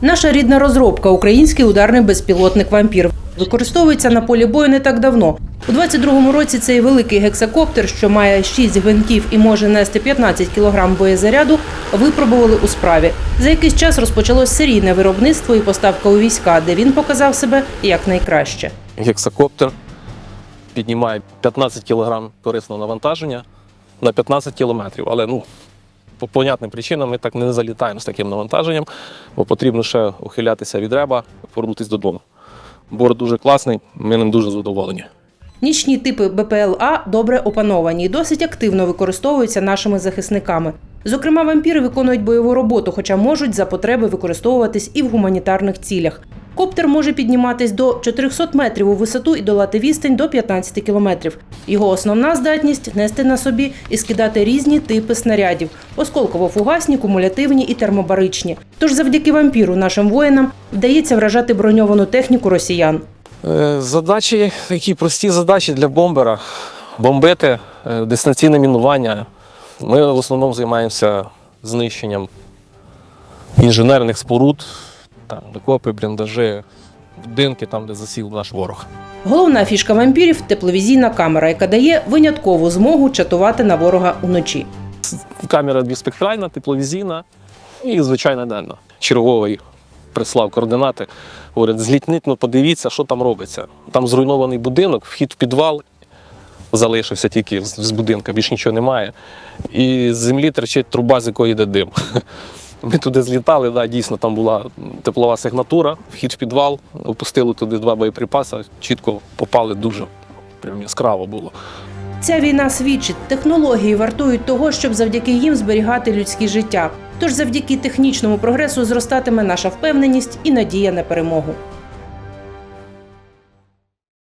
Наша рідна розробка український ударний безпілотник вампір використовується на полі бою не так давно. У 22-му році цей великий гексакоптер, що має 6 гвинтів і може нести 15 кг боєзаряду, випробували у справі. За якийсь час розпочалось серійне виробництво і поставка у війська, де він показав себе як найкраще. Гексакоптер піднімає 15 кг корисного навантаження на 15 кілометрів. Але ну, по понятним причинам ми так не залітаємо з таким навантаженням, бо потрібно ще ухилятися від реба, повернутися додому. Борт дуже класний, ми ним дуже задоволені. Нічні типи БПЛА добре опановані і досить активно використовуються нашими захисниками. Зокрема, вампіри виконують бойову роботу, хоча можуть за потреби використовуватись і в гуманітарних цілях. Коптер може підніматись до 400 метрів у висоту і долати відстань до 15 кілометрів. Його основна здатність нести на собі і скидати різні типи снарядів: осколково-фугасні, кумулятивні і термобаричні. Тож завдяки вампіру нашим воїнам вдається вражати броньовану техніку росіян. Е, Задачі, які прості задачі для бомбера. Бомбити, е, дистанційне мінування. Ми в основному займаємося знищенням інженерних споруд, там, окопи, бліндажі, будинки, там, де засів наш ворог. Головна фішка вампірів тепловізійна камера, яка дає виняткову змогу чатувати на ворога уночі. Камера біспектральна, тепловізійна і звичайна денна. Черговий прислав координати. Говорить, злітніть, ну подивіться, що там робиться. Там зруйнований будинок, вхід в підвал залишився тільки з з будинка, більш нічого немає. І з землі терчить труба, з якої йде дим. Ми туди злітали, да, дійсно там була теплова сигнатура, вхід в підвал, опустили туди два боєприпаси, чітко попали дуже прям яскраво було. Ця війна свідчить, технології вартують того, щоб завдяки їм зберігати людське життя. Тож завдяки технічному прогресу зростатиме наша впевненість і надія на перемогу.